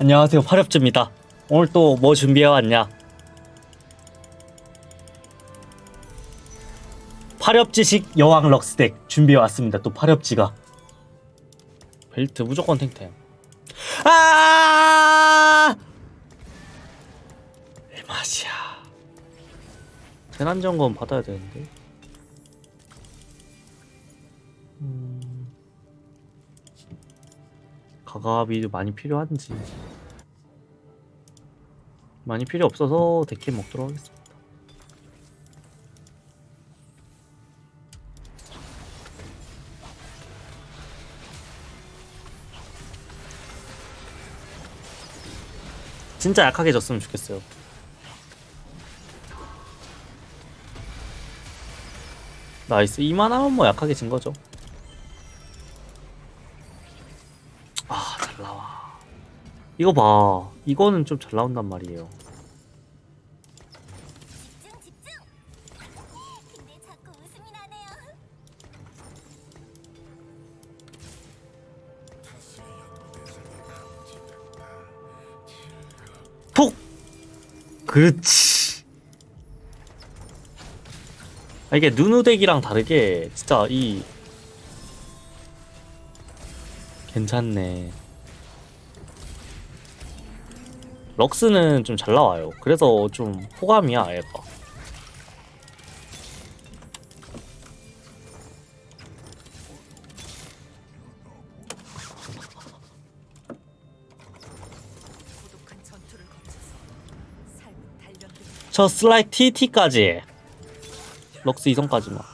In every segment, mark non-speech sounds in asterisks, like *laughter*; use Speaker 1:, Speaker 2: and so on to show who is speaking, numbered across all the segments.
Speaker 1: 안녕하세요 파렵즈입니다. 오늘 또 뭐 준비해왔냐? 파렵지식 여왕 럭스덱 준비해왔습니다 또 파렵지가. 벨트 무조건 탱탱. 아! 에마시아 재난 점검 받아야 되는데. 음... 가가비 많이 필요한지 많이 필요 없어서 데킬 먹도록 하겠습니다. 진짜 약하게 졌으면 좋겠어요. 나이스 이만하면 뭐 약하게 진 거죠. 이거 봐. 이거는 좀 잘 나온단 말이에요. 톡! 그렇지. 아, 이게 누누덱이랑 다르게 진짜 이 괜찮네. 럭스는 좀 잘 나와요. 그래서 좀 호감이야,
Speaker 2: 단련된
Speaker 1: 저 슬라이 TT까지. 럭스 이성까지만.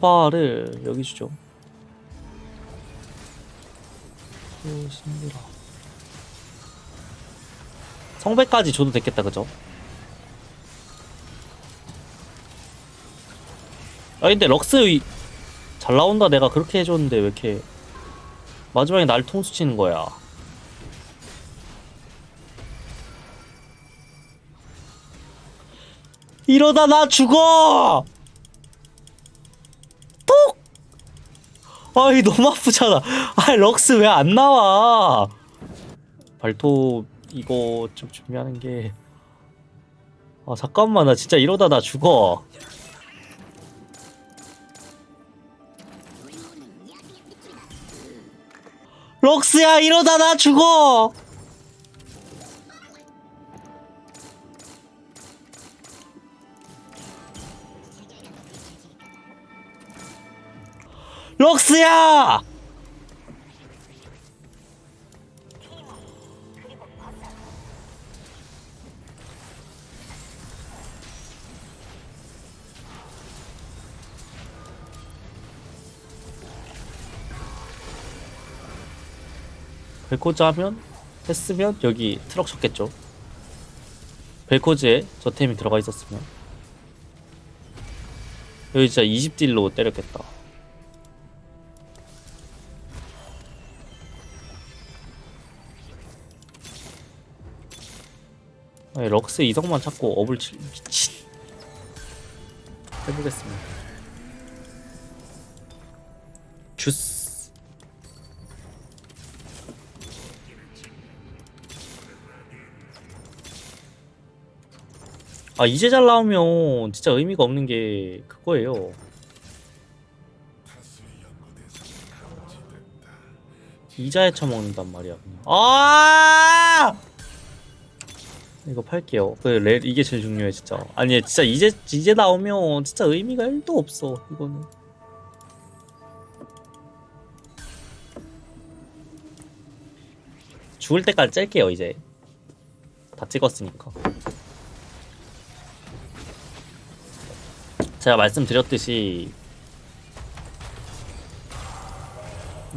Speaker 1: 썬파를 여기 주죠. 오, 힘들어. 성배까지 줘도 됐겠다, 그죠? 아, 근데 럭스 이- 잘 나온다 내가 그렇게 해줬는데 왜 이렇게 마지막에 날 통수 치는 거야 이러다 나 죽어 아이 너무 아프잖아. 아 럭스 왜 안 나와? 발톱 이거 좀 준비하는 게. 아 잠깐만 나 진짜 이러다 나 죽어. 럭스야 이러다 나 죽어 럭스야! 벨코즈 하면 했으면 여기 트럭 쳤겠죠. 벨코즈에 저 템이 들어가 있었으면. 여기 진짜 20딜로 때렸겠다 아니, 럭스 이성만 찾고 업을 칠 미친. 해보겠습니다. 주스. 아 이제 잘 나오면 진짜 의미가 없는 게 그거예요. 이자에 처먹는단 말이야 그냥. 아 이거 팔게요. 그 레, 이게 제일 중요해 진짜. 아니 진짜 이제 이제 나오면 진짜 의미가 1도 없어 이거는. 죽을 때까지 짤게요 이제. 다 찍었으니까. 제가 말씀드렸듯이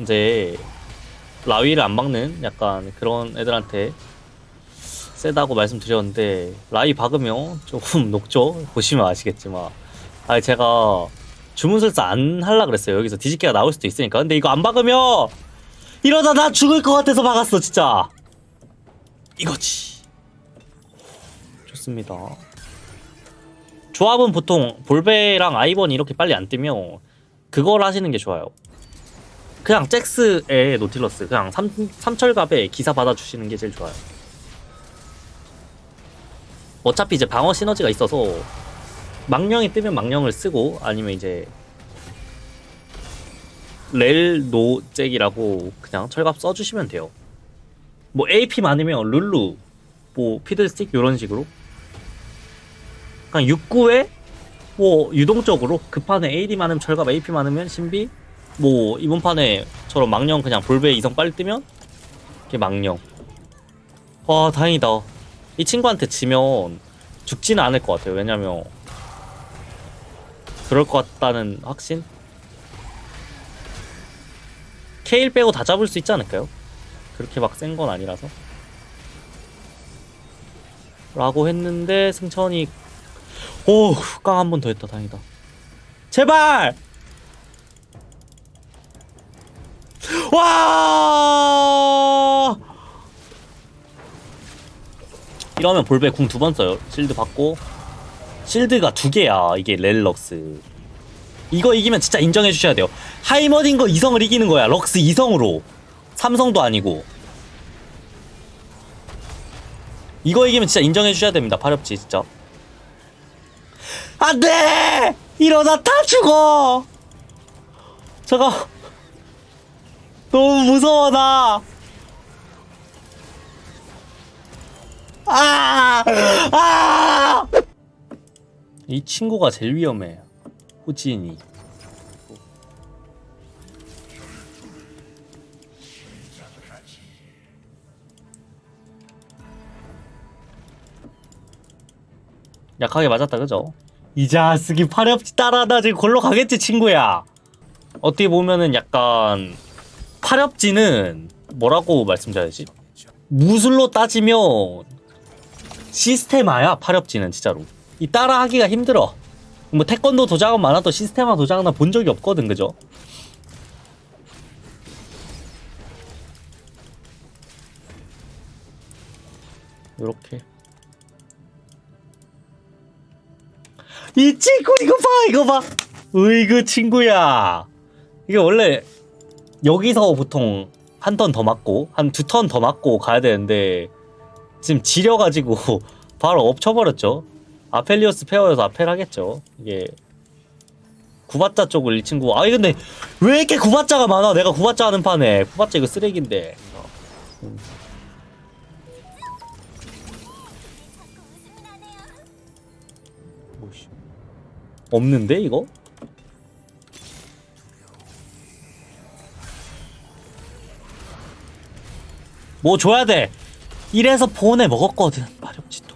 Speaker 1: 이제 라위를 안 막는 약간 그런 애들한테 세다고 말씀드렸는데 라위 박으면 조금 녹죠? 보시면 아시겠지만. 아 제가 주문 설사 안 할라 그랬어요. 여기서 뒤집개가 나올 수도 있으니까. 근데 이거 안 박으면 이러다 나 죽을 것 같아서 박았어 진짜. 이거지. 좋습니다. 조합은 보통 볼베랑 아이번이 이렇게 빨리 안 뜨면 그걸 하시는 게 좋아요. 그냥 잭스의 노틸러스 그냥 삼, 삼철갑에 기사 받아주시는 게 제일 좋아요. 어차피 이제 방어 시너지가 있어서 망령이 뜨면 망령을 쓰고 아니면 이제 렐 노잭이라고 그냥 철갑 써주시면 돼요. 뭐 AP 많으면 룰루, 뭐 피들스틱 이런 식으로. 그냥 6구에 뭐 유동적으로 급판에 AD 많으면 철갑, AP 많으면 신비 뭐 이번 판에 저런 망령 그냥 볼베 이성 빨리 뜨면 이게 망령. 와 다행이다 이 친구한테 지면 죽지는 않을 것 같아요. 왜냐면 그럴 것 같다는 확신? 케일 빼고 다 잡을 수 있지 않을까요? 그렇게 막 센 건 아니라서. 라고 했는데 승천이 오 깡 한 번 더 했다. 다행이다. 제발! 와 이러면 볼베 궁 두 번 써요. 실드 받고. 실드가 두 개야 이게 렐럭스. 이거 이기면 진짜 인정해 주셔야 돼요. 하이머딘 거 이성을 이기는 거야 럭스 이성으로. 삼성도 아니고. 이거 이기면 진짜 인정해 주셔야 됩니다 파렵지 진짜. 안돼! 이러다 다 죽어! 잠깐. 너무 무서워 나 아! 아! 이 친구가 제일 위험해. 호진이. 약하게 맞았다 그죠? 이 자식이 팔이 없지 따라다 지금 골로 가겠지 친구야. 어떻게 보면은 약간 파렵지는 뭐라고 말씀드려야지? 무술로 따지면 시스테마야 파렵지는 진짜로. 이 따라하기가 힘들어. 뭐 태권도 도장은 많아도 시스테마 도장은 본 적이 없거든 그죠? 요렇게. 이 친구 이거 봐 이거 봐. 으이그 친구야. 이게 원래 여기서 보통 한 턴 더 맞고 한 두 턴 더 맞고 가야 되는데 지금 지려가지고 *laughs* 바로 엎쳐버렸죠. 아펠리오스 페어여서 아펠 하겠죠. 이게 구바짜 쪽을 이 친구 아니 근데 왜 이렇게 구바짜가 많아? 내가 구바짜 하는 판에 구바짜 이거 쓰레기인데. 없는데 이거? 뭐 줘야 돼. 이래서 보내 먹었거든. 마렵지 또.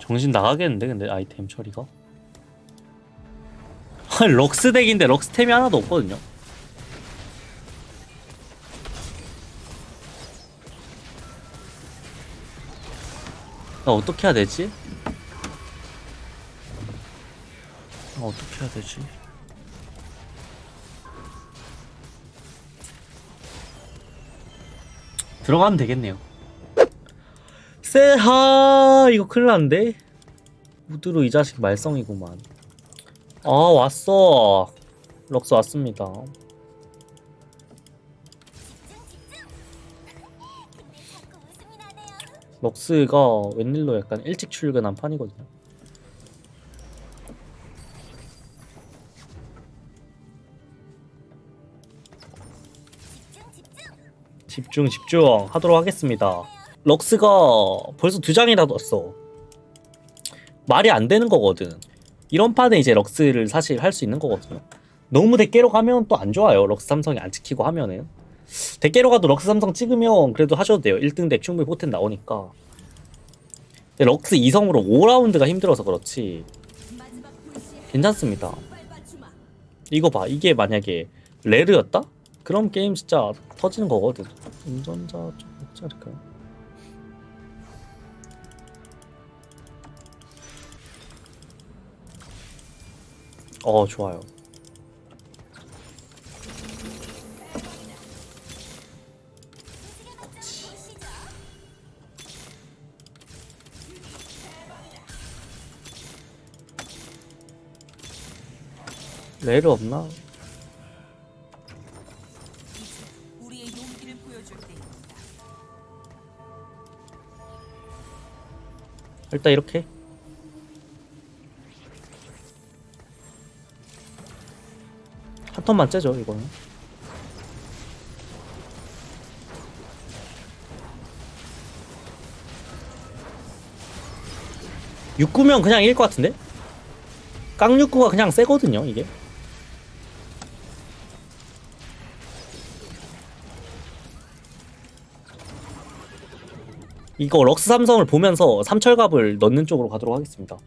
Speaker 1: 정신 나가겠는데 근데 아이템 처리가 *laughs* 럭스 덱인데 럭스 템이 하나도 없거든요 나 어떻게 해야 되지? 나 어떻게 해야 되지? 들어가면 되겠네요. 세하! 이거 큰일 났는데? 우드로 이 자식 말썽이구만. 아 왔어. 럭스 왔습니다 럭스가 웬일로 약간 일찍 출근한 판이거든요.
Speaker 3: 집중 집중.
Speaker 1: 하도록 하겠습니다. 럭스가 벌써 두 장이나 뒀어. 말이 안 되는 거거든. 이런 판에 이제 럭스를 사실 할 수 있는 거거든요. 너무 대깨로 가면 또 안 좋아요. 럭스 삼성이 안 찍히고 하면은 대깨로 가도 럭스 삼성 찍으면 그래도 하셔도 돼요 1등 덱 충분히 포텐 나오니까 근데 럭스 2성으로 5라운드가 힘들어서 그렇지 괜찮습니다 이거 봐 이게 만약에 레르였다? 그럼 게임 진짜 터지는 거거든 운전자 좀 먹지 않을까요? 어 좋아요. 레일 없나?
Speaker 2: 우리의 용기를 보여줄 때입니다.
Speaker 1: 일단 이렇게 한 턴만 째죠 이거는 육구면 그냥 이길 것 같은데? 깡육구가 그냥 세거든요 이게 이거 럭스 삼성을 보면서 삼철갑을 넣는 쪽으로 가도록 하겠습니다.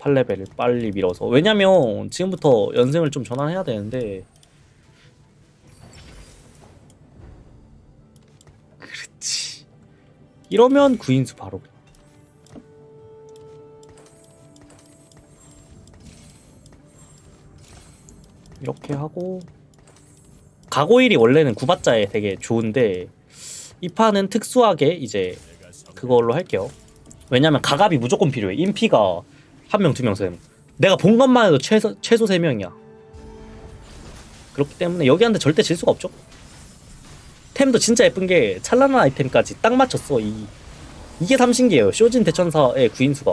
Speaker 1: 8레벨을 빨리 밀어서. 왜냐면 지금부터 연승을 좀 전환해야 되는데. 그렇지. 이러면 구인수 바로. 이렇게 하고. 가고일이 원래는 구바자에 되게 좋은데 이 판은 특수하게 이제 그걸로 할게요. 왜냐면 가갑이 무조건 필요해. 인피가 한 명, 두 명, 세 명. 내가 본 것만 해도 최소 최소 세 명이야. 그렇기 때문에 여기한테 절대 질 수가 없죠. 템도 진짜 예쁜 게 찬란한 아이템까지 딱 맞췄어. 이 이게 삼신기예요. 쇼진 대천사의 구인수가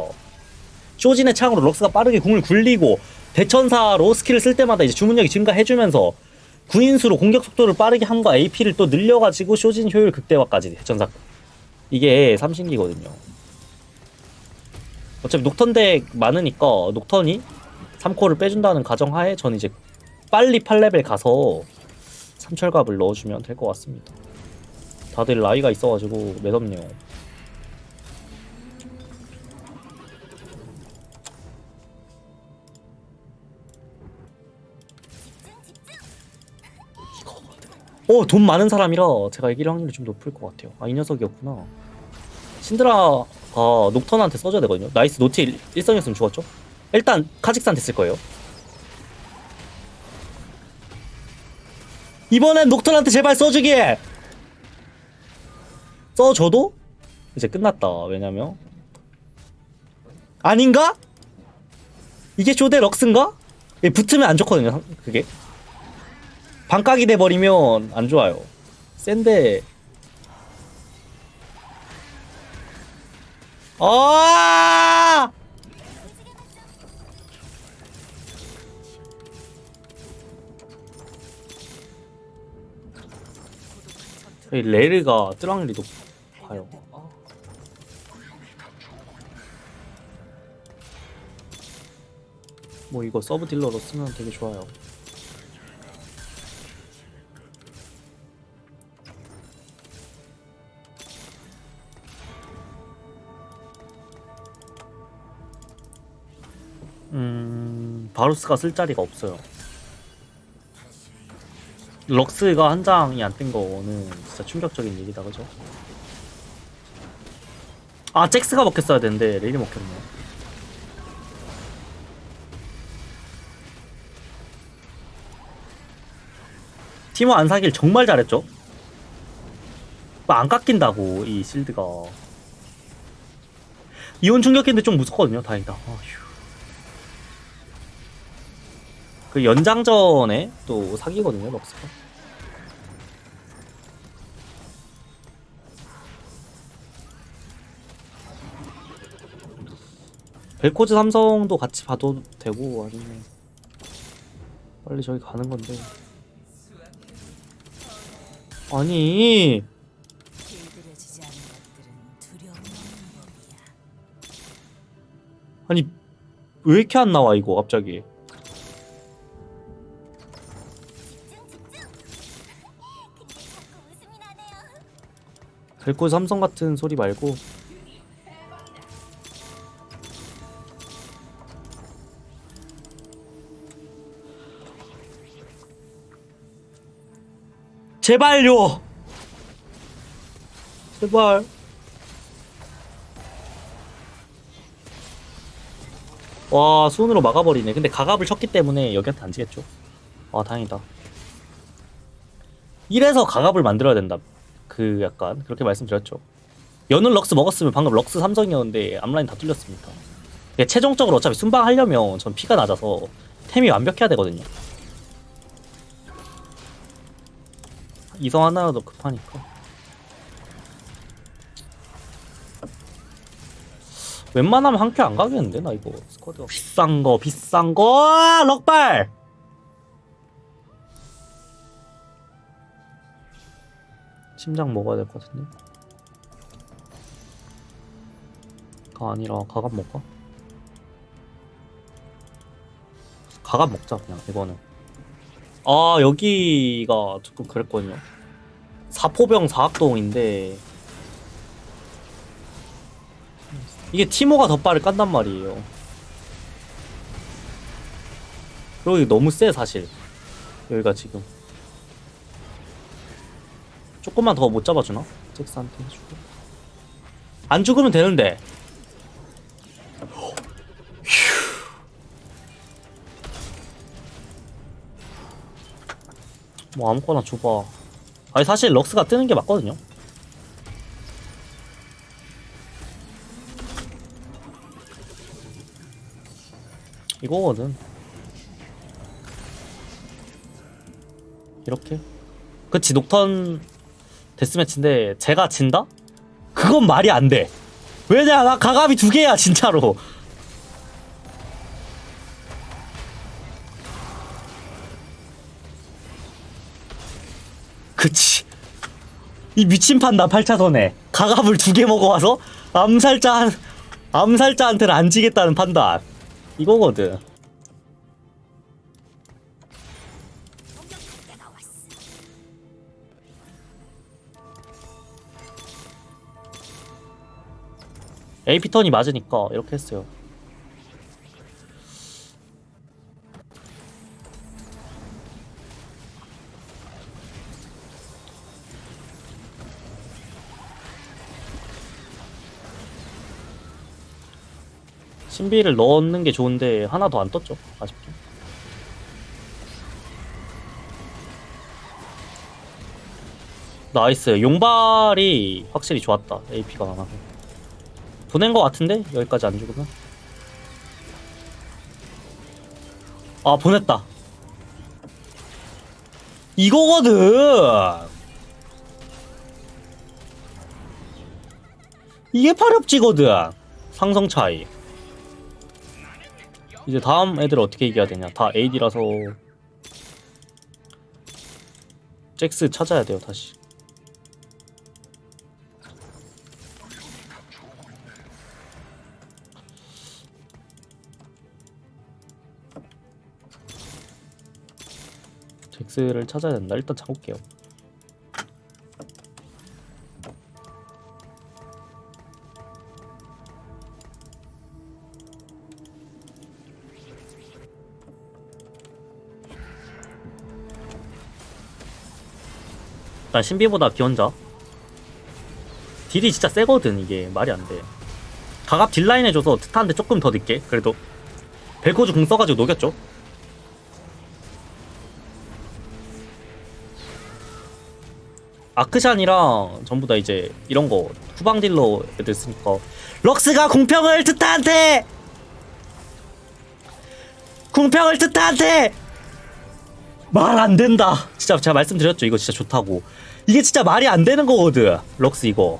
Speaker 1: 쇼진의 창으로 럭스가 빠르게 궁을 굴리고 대천사로 스킬을 쓸 때마다 이제 주문력이 증가해주면서 구인수로 공격 속도를 빠르게 함과 AP를 또 늘려가지고 쇼진 효율 극대화까지 대천사 이게 삼신기거든요. 어차피 녹턴 덱 많으니까 녹턴이 3코를 빼준다는 가정하에 전 이제 빨리 8레벨 가서 삼철갑을 넣어주면 될 것 같습니다. 다들 나이가 있어가지고 매섭네요. 어, 돈 많은 사람이라 제가 이길 확률이 좀 높을 것 같아요. 아, 이 녀석이었구나. 신드라가 녹턴한테 써줘야 되거든요. 나이스 노티 일- 일성이었으면 죽었죠? 일단 카직스한테 쓸 거예요. 이번엔 녹턴한테 제발 써주게! 써줘도 이제 끝났다. 왜냐면 아닌가? 이게 쇼대 럭스인가? 예, 붙으면 안 좋거든요. 상- 그게 반각이 돼버리면 안 좋아요. 센데 아! 이 레르가 높아요. 아. 뭐 이거 서브 딜러로 쓰면 되게 좋아요. 바루스가 쓸 자리가 없어요. 럭스가 한 장이 안 뜬 거는 진짜 충격적인 얘기다, 그죠? 아, 잭스가 먹혔어야 되는데, 레일이 먹혔네. 티모 안 사길 정말 잘했죠? 뭐안 깎인다고, 이 실드가. 이온 충격기인데 좀 무섭거든요, 다행이다. 아휴. 그 연장전에 또 사기거든요, 럭스가. 벨코즈 삼성도 같이 봐도 되고 아니면 빨리 저기 가는 건데 아니. 아니 왜 이렇게 안 나와 이거 갑자기 벨코즈 삼성 같은 소리 말고. 제발요! 제발. 와 수은으로 막아버리네. 근데 가갑을 쳤기 때문에 여기한테 안 지겠죠? 아 다행이다. 이래서 가갑을 만들어야 된다 그 약간 그렇게 말씀드렸죠. 연은 럭스 먹었으면 방금 럭스 삼성이었는데 앞라인 다 뚫렸습니다. 이게 최종적으로 어차피 순방하려면 전 피가 낮아서 템이 완벽해야 되거든요. 이성 하나라도 급하니까. 웬만하면 한 큐 안 가겠는데 나 이거. 스쿼드가 비싼 거 비싼 거! 아, 럭발 심장 먹어야 될 것 같은데 가 아니라 가갑 먹까 가갑 먹자 그냥 이거는 아 여기가 조금 그랬거든요 사포병 사학동인데 이게 티모가 덧발을 깐단 말이에요. 그리고 이게 너무 세 사실. 여기가 지금. 조금만 더 못 잡아주나? 잭스한테 해주고. 안 죽으면 되는데. 휴. 뭐 아무거나 줘봐. 아니 사실 럭스가 뜨는 게 맞거든요. 이거거든. 이렇게. 그치, 녹턴 데스매치인데, 제가 진다? 그건 말이 안 돼. 왜냐, 나 가감이 두 개야, 진짜로. 그치. 이 미친 판다, 8차선에. 가갑을 두 개 먹어와서, 암살자, 한- 암살자한테는 안 지겠다는 판단. 이거거든. AP 턴이 맞으니까 이렇게 했어요. 신비를 넣는 게 좋은데 하나도 안 떴죠 아쉽게. 나이스. 용발이 확실히 좋았다 AP가 많아서 보낸 거 같은데? 여기까지 안 죽으면? 아 보냈다. 이거거든! 이게 파렵지거든! 상성 차이. 이제 다음 애들 어떻게 이겨야 되냐? 다 AD라서. 잭스 찾아야 돼요 다시 잭스를 찾아야 된다. 일단 잡을게요. 일단 신비보다 기원자. 딜이 진짜 세거든 이게. 말이 안돼. 가갑 딜라인 해줘서 트타한테 조금 더 늦게. 그래도 벨코즈 궁 써가지고 녹였죠 아크샨이랑 전부 다 이제 이런 거 후방 딜러 애들 쓰니까 럭스가 궁평을 트타한테 궁평을 트타한테 말 안 된다. 진짜 제가 말씀드렸죠. 이거 진짜 좋다고. 이게 진짜 말이 안 되는 거거든. 럭스 이거.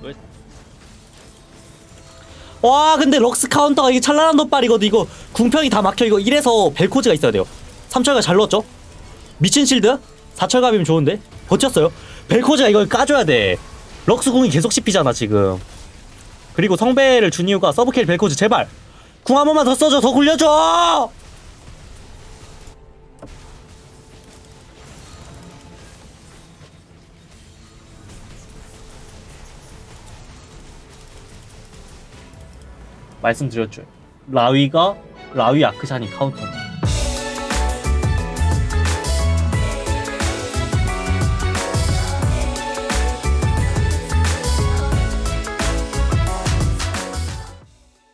Speaker 1: 왜? 와 근데 럭스 카운터가 이게 찬란한 덧발이거든 이거 궁평이 다 막혀 이거 이래서 벨코즈가 있어야 돼요 3철가 잘 넣었죠? 미친 실드? 4철갑이면 좋은데? 버텼어요 벨코즈가 이걸 까줘야 돼 럭스 궁이 계속 씹히잖아 지금 그리고 성배를 준 이유가 서브킬 벨코즈 제발 궁 한 번만 더 써줘 더 굴려줘 말씀드렸죠. 라위가 라위 아크샨이 카운터.